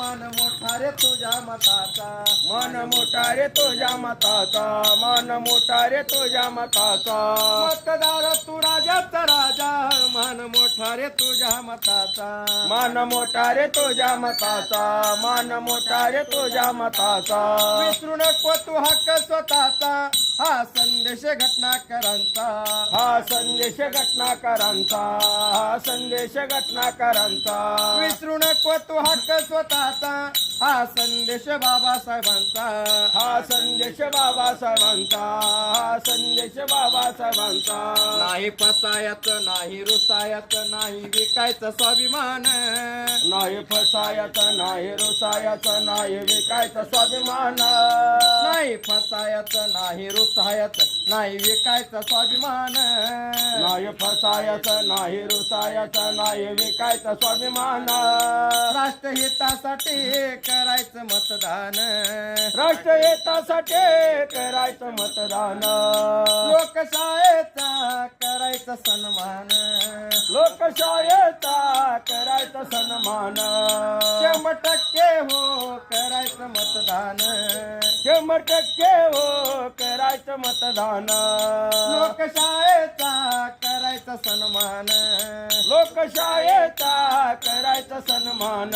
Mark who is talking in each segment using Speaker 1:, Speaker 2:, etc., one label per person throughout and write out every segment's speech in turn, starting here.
Speaker 1: मान मोठा रे तुझ्या मताचा.
Speaker 2: मन मोठा रे तुझ्या मताचा. मन मोठा रे तुझ्या मताचा.
Speaker 1: मतदार तू राजाचा राजा. मान मोठा रे तुझ्या मताचा.
Speaker 2: मान मोठा रे तुझ्या मताचा. मान मोठा रे तुझ्या मताचा.
Speaker 1: विसरू नको तू हक्क स्वतःचा. हा संदेश घटनाकरांचा.
Speaker 2: हा संदेश घटनाकारांचा. हा संदेश घटनाकारांचा.
Speaker 1: विसरू नको तू हक्क स्वतःचा. हा संदेश बाबासाहेबांचा
Speaker 2: हा संदेश बाबासाहेबांचा हा संदेश बाबासाहेबांचा
Speaker 1: नाही फसायचं नाही रुसायचं नाही विकायचं स्वाभिमान.
Speaker 2: नाही फसायचं नाही रुसायचं नाही विकायचं स्वाभिमान.
Speaker 1: नाही फसायचं नाही रुसायचं नाही विकायचं स्वाभिमान.
Speaker 2: नाही फसायचं नाही रुसायचं नाही विकायचं स्वाभिमान.
Speaker 1: राष्ट्रहितासाठी करायचं मतदान.
Speaker 2: राष्ट्रहितासाठी करायचं मतदान.
Speaker 1: लोकशाहीचा करायचं सन्मान.
Speaker 2: लोकशाहीचा करायचं सन्मान.
Speaker 1: शंभर टक्के हो करायचं मतदान.
Speaker 2: शंभर टक्के हो करायचं मतदान.
Speaker 1: करायचा सन्मान.
Speaker 2: लोकशाहीचा करायचं सन्मान.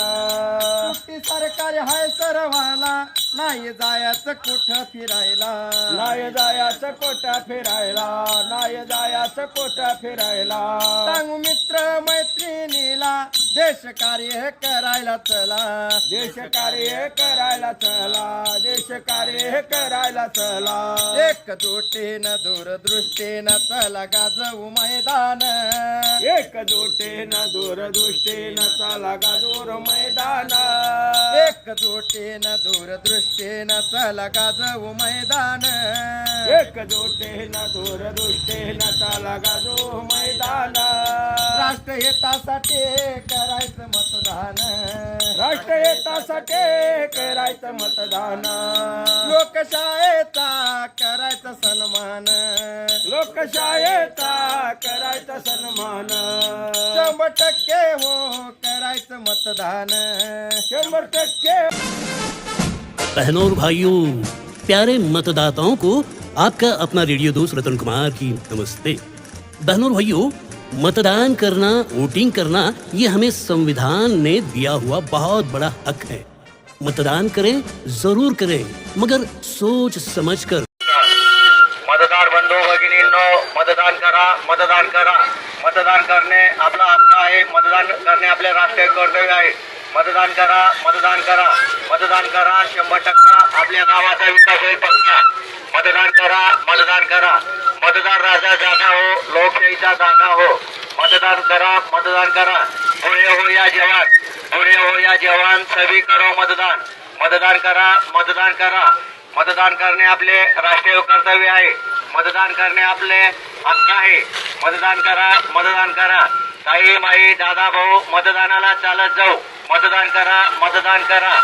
Speaker 1: सुट्टी सरकारी हाय सर्वाला नाही जायचं कुठं फिरायला.
Speaker 2: नाही जायाचं कोटा फिरायला नाही जायाचं कोटा फिरायला.
Speaker 1: सांगू मित्र मैत्रिणीला देश कार्य करायला चला.
Speaker 2: देश कार्य करायला चला. देश कार्य करायला चला.
Speaker 1: एकजुटीनं दूरदृष्टीनं चला गाजवू मैदान.
Speaker 2: एकजुटीनं दूरदृष्टीनं चला गाजूर मैदान.
Speaker 1: एकजुटीनं दूरदृष्टीनं चला गाजवू मैदान.
Speaker 2: एकजुटीनं दूरदृष्टीनं चला गाजू मैदान।
Speaker 1: राष्ट्रहितासाठी करायचं मतदान
Speaker 2: राष्ट्रहितासाठी करायचं मतदान।
Speaker 1: लोकशाहीचा करायचा सन्मान।
Speaker 2: लोकशाहीचा करायचा सन्मान।
Speaker 1: शंभर टक्के हो करायचं मतदान।
Speaker 2: शंभर टक्के।
Speaker 3: बहनों और भाइयों प्यारे मतदाताओं को आपका अपना रेडियो दोस्त रतन कुमार की नमस्ते। बहनों, भाइयों, मतदान करना, वोटिंग करना, ये हमें संविधान ने दिया हुआ बहुत बड़ा हक है। मतदान करें, ज़रूर करें, मगर सोच समझकर
Speaker 4: मतदार बंधू भगिनींनो मतदान करा मतदान करा। मतदान करणे आपला हक्क आहे, मतदान करणे आपले राष्ट्रीय कर्तव्य आहे। मतदान करा मतदान करा मतदान करा, शंभर टक्का आपल्या गावाचा विकास पक्का। मतदान करा मतदान करा. मतदान राजा जागा हो लोकशाहीचा जागा हो. मतदान करा मतदान करा. पुढे हो या जवान. पुढे हो या जवान सभी करो मतदान. मतदान करा मतदान करा. मतदान करणे आपले राष्ट्रीय कर्तव्य आहे. मतदान करणे आपले हक्क आहे. मतदान करा मतदान करा. ताई माई दादा भाऊ मतदानाला चालत जाऊ. मतदान करा मतदान करा.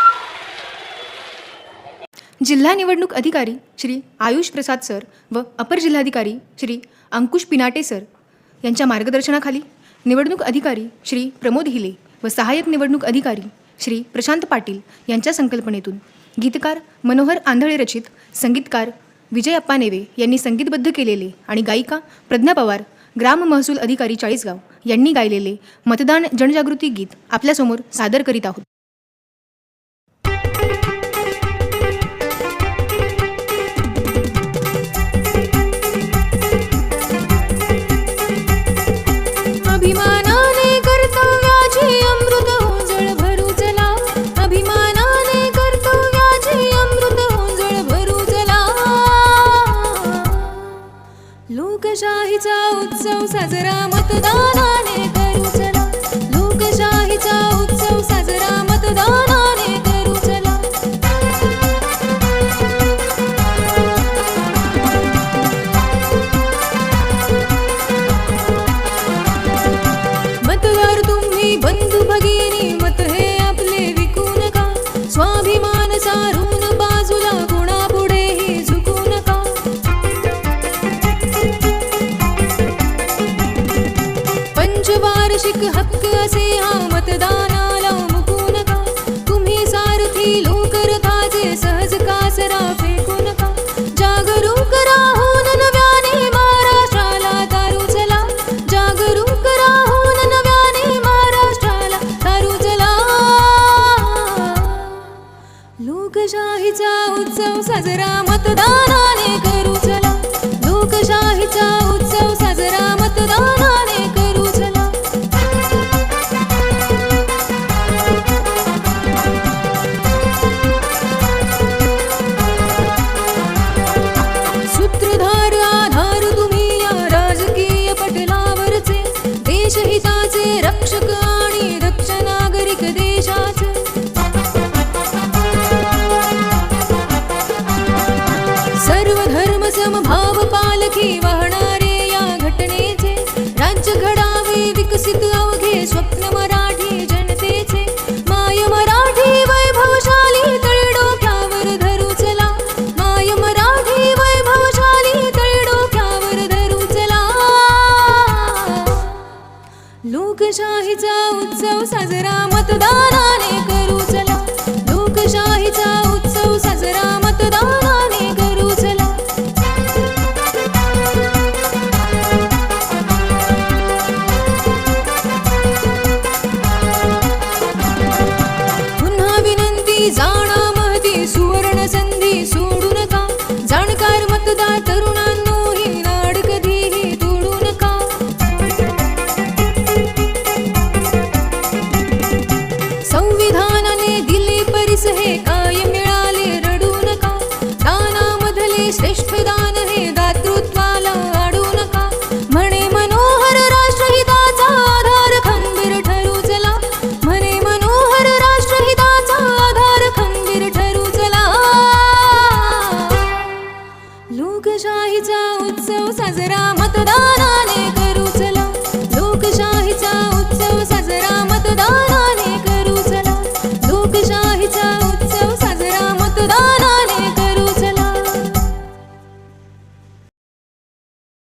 Speaker 5: जिल्हा निवडणूक अधिकारी श्री आयुष प्रसाद सर व अपर जिल्हाधिकारी श्री अंकुश पिनाटे सर यांच्या मार्गदर्शनाखाली निवडणूक अधिकारी श्री प्रमोद हिले व सहाय्यक निवडणूक अधिकारी श्री प्रशांत पाटील यांच्या संकल्पनेतून गीतकार मनोहर आंधळे रचित संगीतकार विजय अप्पा नेवे यांनी संगीतबद्ध केलेले आणि गायिका प्रज्ञा पवार ग्राम महसूल अधिकारी चाळीसगाव यांनी गायलेले मतदान जनजागृती गीत आपल्यासमोर सादर करीत आहोत.
Speaker 6: लोकशाहीचा उत्सव साजरा मतदानाने करू उत्सव साजरा मतदानाने करू चला. लोकशाहीचा उत्सव साजरा मतदानाने विकसित अवघे स्वप्न मराठी जनतेचे. माय मराठी वैभवशाली तळडोक्यावर धरू चला माय मराठी वैभवशाली तळडोक्यावर धरू चला लोकशाहीचा उत्सव साजरा मतदान